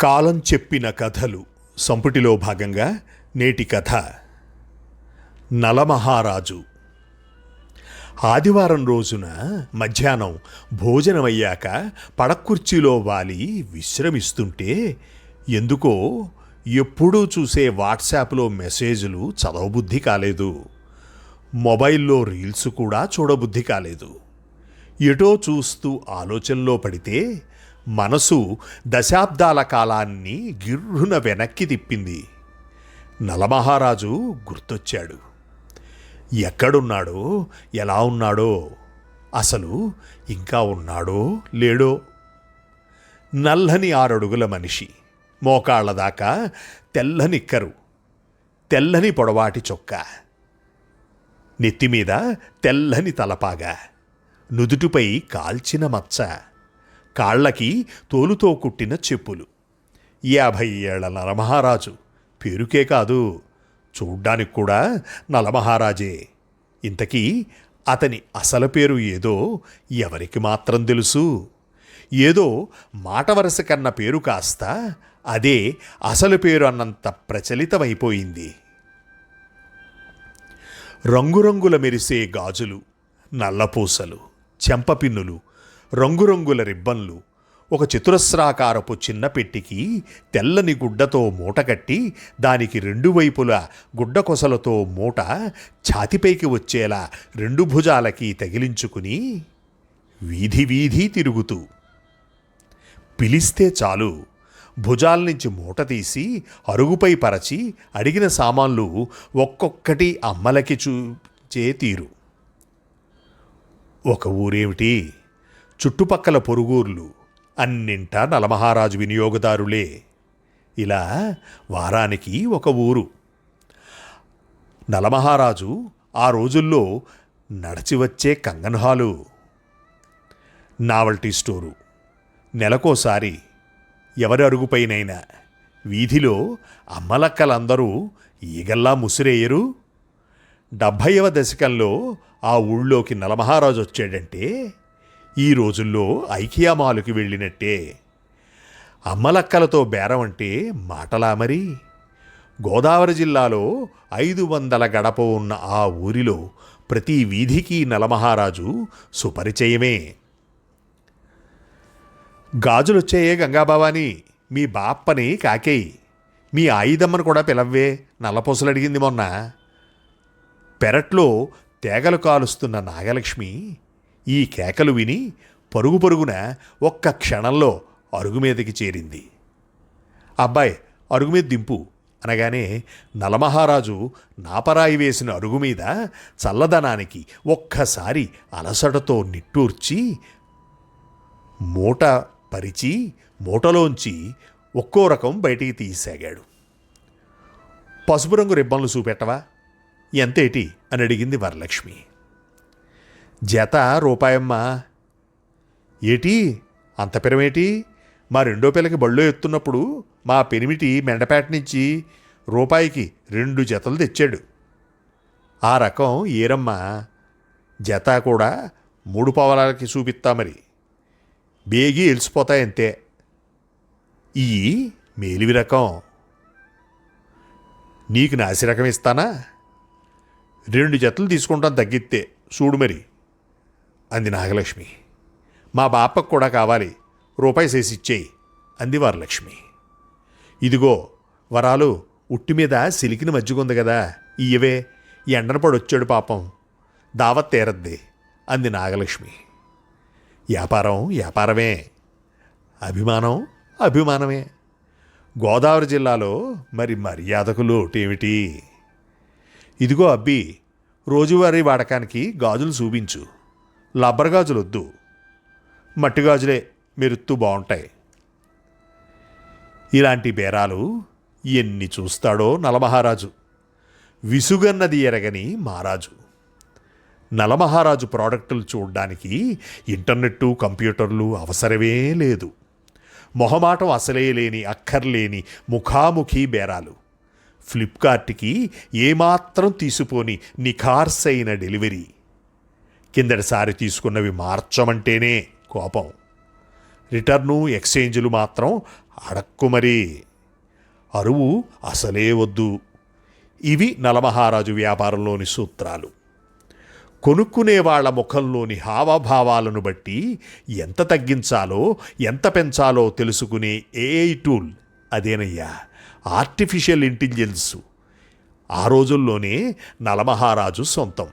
కాలం చెప్పిన కథలు. సంపుటిలో భాగంగా నేటి కథ. నలమహారాజు. ఆదివారం రోజున మధ్యాహ్నం భోజనమయ్యాక పడకుర్చీలో వాలి విశ్రమిస్తుంటే ఎందుకో ఎప్పుడూ చూసే వాట్సాప్లో మెసేజ్లు చదవబుద్ధి కాలేదు. మొబైల్లో రీల్స్ కూడా చూడబుద్ధి కాలేదు. ఎటో చూస్తూ ఆలోచనలో పడితే మనసు దశాబ్దాల కాలాన్ని గిర్రున వెనక్కి తిప్పింది. నలమహారాజు గుర్తొచ్చాడు. ఎక్కడున్నాడో ఎలా ఉన్నాడో అసలు ఇంకా ఉన్నాడో లేడో? నల్లని ఆరడుగుల మనిషి మోకాళ్ళ దాకా తెల్లనిక్కరు తెల్లని పొడవాటి చొక్కా నెత్తిమీద తెల్లని తలపాగా నుదుటిపై కాల్చిన మచ్చ. కాళ్ళకి తోలుతో కుట్టిన చెప్పులు. యాభై ఏళ్ళ నలమహారాజు పేరుకే కాదు చూడ్డానికి కూడా నలమహారాజే. ఇంతకీ అతని అసలు పేరు ఏదో ఎవరికి మాత్రం తెలుసు? ఏదో మాట వరస కన్న పేరు కాస్త అదే అసలు పేరు అన్నంత ప్రచలితమైపోయింది. రంగురంగుల మెరిసే గాజులు నల్లపూసలు చెంపపిన్నులు రంగురంగుల రిబ్బన్లు. ఒక చతురస్రాకారపు చిన్న పెట్టికి తెల్లని గుడ్డతో మూట కట్టి దానికి రెండు వైపులా గుడ్డ కొసలతో మూట ఛాతిపైకి వచ్చేలా రెండు భుజాలకి తగిలించుకుని వీధి వీధి తిరుగుతూ. పిలిస్తే చాలు. భుజాల నుంచి మూట తీసి అరుగుపై పరచి అడిగిన సామాన్లు ఒక్కొక్కటి అమ్మలకి చూచే తీరు. ఒక ఊరేమిటి? చుట్టుపక్కల పొరుగుర్లు అన్నింటా నలమహారాజు వినియోగదారులే. ఇలా వారానికి ఒక ఊరు. నలమహారాజు ఆ రోజుల్లో నడిచి వచ్చే కంగన్ హాలు నావల్టీ స్టోరు. నెలకోసారి ఎవరి అరుగుపైనైనా వీధిలో అమ్మలక్కలందరూ ఈగల్లా ముసిరేయరు. డెబ్భైవ దశకంలో ఆ ఊళ్ళోకి నలమహారాజు వచ్చాడంటే ఈ రోజుల్లో ఐకియా మాలుకి వెళ్ళినట్టే. అమ్మలక్కలతో బేరం అంటే మాటలా మరి. గోదావరి జిల్లాలో ఐదు వందల గడప ఉన్న ఆ ఊరిలో ప్రతి వీధికి నలమహారాజు సుపరిచయమే. గాజులొచ్చాయే గంగాబావాని మీ బాప్పని కాకేయి మీ ఆయుధమ్మను కూడా పిలవ్వే నల్లపూసలు అడిగింది మొన్న. పెరట్లో తేగలు కాలుస్తున్న నాగలక్ష్మి ఈ కేకలు విని పరుగు పరుగున ఒక్క క్షణంలో అరుగు మీదకి చేరింది. అబ్బాయి అరుగు మీద దింపు అనగానే నలమహారాజు నాపరాయి వేసిన అరుగు మీద చల్లదనానికి ఒక్కసారి అలసటతో నిట్టూర్చి మూట పరిచి మూటలోంచి ఒక్కో రకం బయటికి తీసాగాడు పసుపు రంగు రిబ్బన్లు చూపెట్టవా? ఎంతేటి? అని అడిగింది వరలక్ష్మి. జత రూపాయమ్మ. ఏటి? అంత పిరమేటి? మా రెండో పిల్లకి బళ్ళో ఎత్తున్నప్పుడు మా పెనిమిటి మెండపేట నుంచి రూపాయికి రెండు జతలు తెచ్చాడు. ఆ రకం ఏరమ్మ. జత కూడా మూడు పవలాలకి చూపిస్తా మరి. బేగి ఎలిసిపోతాయంతే. ఈ మేలివి రకం. నీకు నాసి రకం ఇస్తానా? రెండు జతలు తీసుకుంటాం తగ్గితే చూడు మరి. అంది నాగలక్ష్మి. మా బాపకు కూడా కావాలి రూపాయి చేసి ఇచ్చేయి అంది వరలక్ష్మి. ఇదిగో వరాలు ఉట్టి మీద సిలికిన మజ్జిగుంది కదా ఇయ్యవే ఎండన పడొచ్చాడు పాపం దావత్ తీరద్ది అంది నాగలక్ష్మి. వ్యాపారం వ్యాపారమే అభిమానం అభిమానమే గోదావరి జిల్లాలో మరి మర్యాదకు లోటేమిటి? ఇదిగో అబ్బి రోజువారీ వాడకానికి గాజులు చూపించు. లబ్బర్ గాజులు వద్దు మట్టి గాజులే మెరుత్తూ బాగుంటాయి ఇలాంటి బేరాలు ఎన్ని చూస్తాడో నలమహారాజు. విసుగన్నది ఎరగని మహారాజు నలమహారాజు ప్రోడక్టులు చూడడానికి ఇంటర్నెట్టు కంప్యూటర్లు అవసరమే లేదు. మొహమాటం అసలే లేని అక్కర్లేని ముఖాముఖి బేరాలు. ఫ్లిప్కార్ట్కి ఏమాత్రం తీసిపోని నిఖార్సైన డెలివరీ. కిందటిసారి తీసుకున్నవి మార్చమంటేనే కోపం. రిటర్ను ఎక్స్చేంజ్లు మాత్రం అడక్కు మరి. అరువు అసలే వద్దు. ఇవి నలమహారాజు వ్యాపారంలోని సూత్రాలు. కొనుక్కునే వాళ్ళ ముఖంలోని హావభావాలను బట్టి ఎంత తగ్గించాలో ఎంత పెంచాలో తెలుసుకునే ఏఐ టూల్ అదేనయ్యా ఆర్టిఫిషియల్ ఇంటెలిజెన్సు. ఆ రోజుల్లోనే నలమహారాజు సొంతం.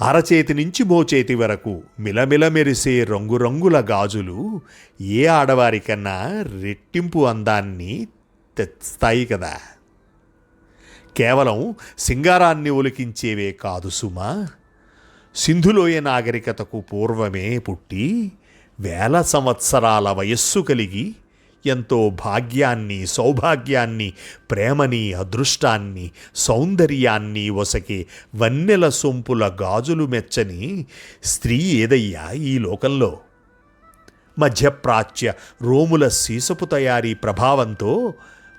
అరచేతి నుంచి మోచేతి వరకు మిలమిల మెరిసే రంగురంగుల గాజులు ఏ ఆడవారికన్నా రెట్టింపు అందాన్ని తెస్తాయి కదా. కేవలం సింగారాన్ని ఒలికించేవే కాదు సుమా. సింధులోయ నాగరికతకు పూర్వమే పుట్టి వేల సంవత్సరాల వయస్సు కలిగి ఎంతో భాగ్యాన్ని సౌభాగ్యాన్ని ప్రేమని అదృష్టాన్ని సౌందర్యాన్ని వసకి వన్నెల సొంపుల గాజులు మెచ్చని స్త్రీ ఏదయ్యా ఈ లోకంలో? మధ్యప్రాచ్య రోముల సీసపు తయారీ ప్రభావంతో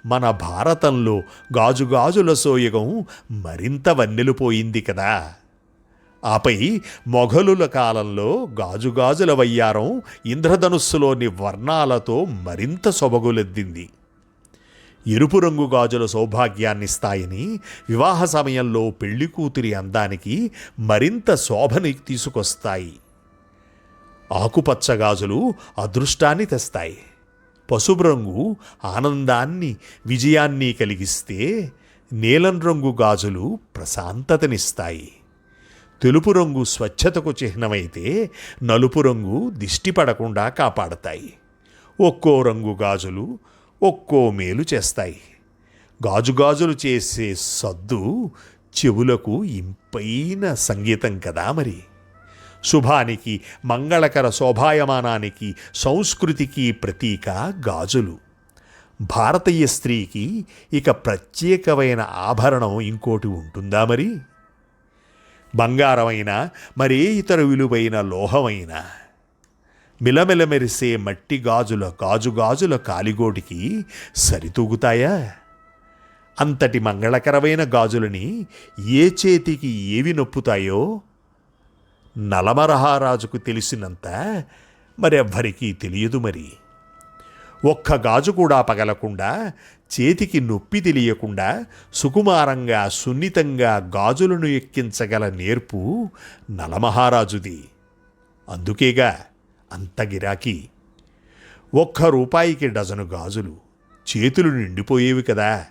మన భారతంలో గాజుగాజుల సోయగం మరింత వన్నెలుపోయింది కదా. ఆపై మొఘలుల కాలంలో గాజుగాజుల వయ్యారం ఇంద్రధనుస్సులోని వర్ణాలతో మరింత సొబగులెద్దింది. ఎరుపు రంగు గాజుల సౌభాగ్యాన్నిస్తాయని వివాహ సమయంలో పెళ్ళి కూతురి అందానికి మరింత శోభని తీసుకొస్తాయి. ఆకుపచ్చ గాజులు అదృష్టాన్ని తెస్తాయి. పసుపు రంగు ఆనందాన్ని విజయాన్ని కలిగిస్తే నీలం రంగు గాజులు ప్రశాంతతనిస్తాయి. తెలుపు రంగు స్వచ్ఛతకు చిహ్నమైతే నలుపు రంగు దిష్టి పడకుండా కాపాడతాయి. ఒక్కో రంగు గాజులు ఒక్కో మేలు చేస్తాయి. గాజుగాజులు చేసే సద్దు చెవులకు ఇంపైన సంగీతం కదా మరి. శుభానికి మంగళకర శోభాయమానానికి సంస్కృతికి ప్రతీక గాజులు. భారతీయ స్త్రీకి ఇక ప్రత్యేకమైన ఆభరణం ఇంకోటి ఉంటుందా మరి? బంగారమైన మరే ఇతర విలువైన లోహమైన? మిలమిల మెరిసే మట్టి గాజుల గాజుగాజుల కాలిగోటికి సరితూగుతాయా? అంతటి మంగళకరమైన గాజులని ఏ చేతికి ఏవి నొప్పుతాయో నలమరహారాజుకు తెలిసినంత మరెవ్వరికీ తెలియదు మరి. ఒక్క గాజు కూడా పగలకుండా చేతికి నొప్పి తెలియకుండా సుకుమారంగా సున్నితంగా గాజులను ఎక్కించగల నేర్పు నలమహారాజుది. అందుకేగా అంత గిరాకీ. ఒక్క రూపాయికి డజను గాజులు చేతులు నిండిపోయేవి కదా.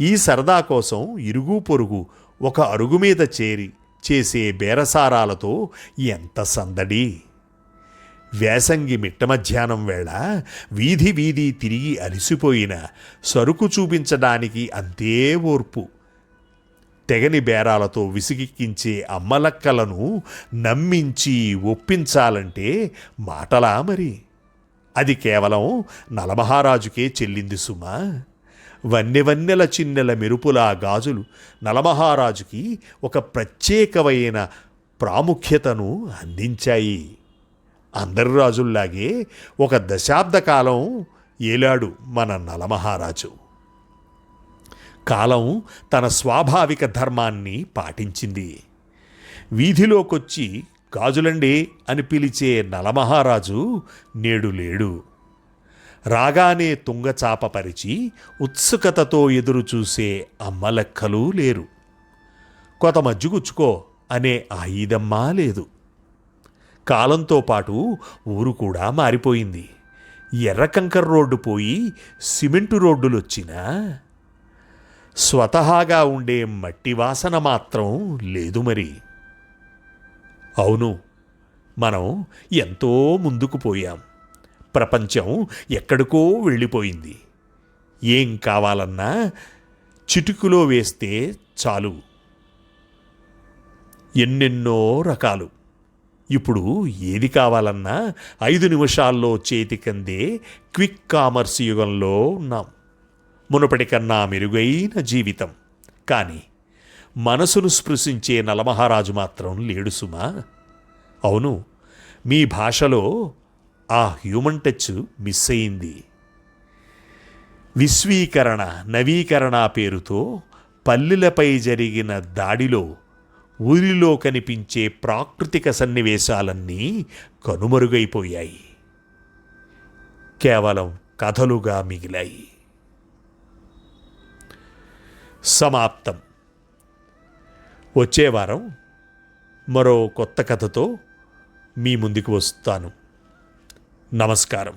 ఈ సరదా కోసం ఇరుగు పొరుగు ఒక అరుగు మీద చేరి చేసే బేరసారాలతో ఎంత సందడి. వేసంగి మిట్ట మధ్యాహ్నం వేళ వీధి వీధి తిరిగి అలిసిపోయిన సరుకు చూపించడానికి అంతే ఓర్పు. తెగని బేరాలతో విసిగిక్కించే అమ్మలక్కలను నమ్మించి ఒప్పించాలంటే మాటలా మరి. అది కేవలం నలమహారాజుకే చెల్లింది సుమా. వన్నెవన్నెల చిన్నెల మెరుపులా గాజులు నలమహారాజుకి ఒక ప్రత్యేకమైన ప్రాముఖ్యతను అందించాయి. అందరు రాజుల్లాగే ఒక దశాబ్ద కాలం ఏలాడు మన నలమహారాజు. కాలం తన స్వాభావిక ధర్మాన్ని పాటించింది. వీధిలోకొచ్చి గాజులండి అని పిలిచే నలమహారాజు నేడు లేడు. రాగానే తుంగచాప పరిచి ఉత్సుకతతో ఎదురు చూసే అమ్మలెక్కలు లేరు. కొత మజ్జుగుచ్చుకో అనే ఆయుధమ్మా లేదు. కాలంతో పాటు ఊరు కూడా మారిపోయింది. ఎర్రకంకర రోడ్డు పోయి సిమెంటు రోడ్డులొచ్చినా స్వతహాగా ఉండే మట్టి వాసన మాత్రం లేదు మరి. అవును మనం ఎంతో ముందుకు పోయాం. ప్రపంచం ఎక్కడికో వెళ్ళిపోయింది. ఏం కావాలన్నా చిటుకులో వేస్తే చాలు. ఎన్నెన్నో రకాలు. ఇప్పుడు ఏది కావాలన్నా ఐదు నిమిషాల్లో చేతికందే క్విక్ కామర్స్ యుగంలో ఉన్నాం. మునుపటి కన్నా మెరుగైన జీవితం. కానీ మనసును స్పృశించే నలమహారాజు మాత్రం లేడు సుమా. అవును మీ భాషలో ఆ హ్యూమన్ టచ్ మిస్ అయింది. విశ్వీకరణ నవీకరణ పేరుతో పల్లెలపై జరిగిన దాడిలో ఊరిలో కనిపించే ప్రాకృతిక సన్నివేశాలన్నీ కనుమరుగైపోయాయి. కేవలం కథలుగా మిగిలాయి. సమాప్తం. వచ్చే వారం మరో కొత్త కథతో మీ ముందుకు వస్తాను. నమస్కారం.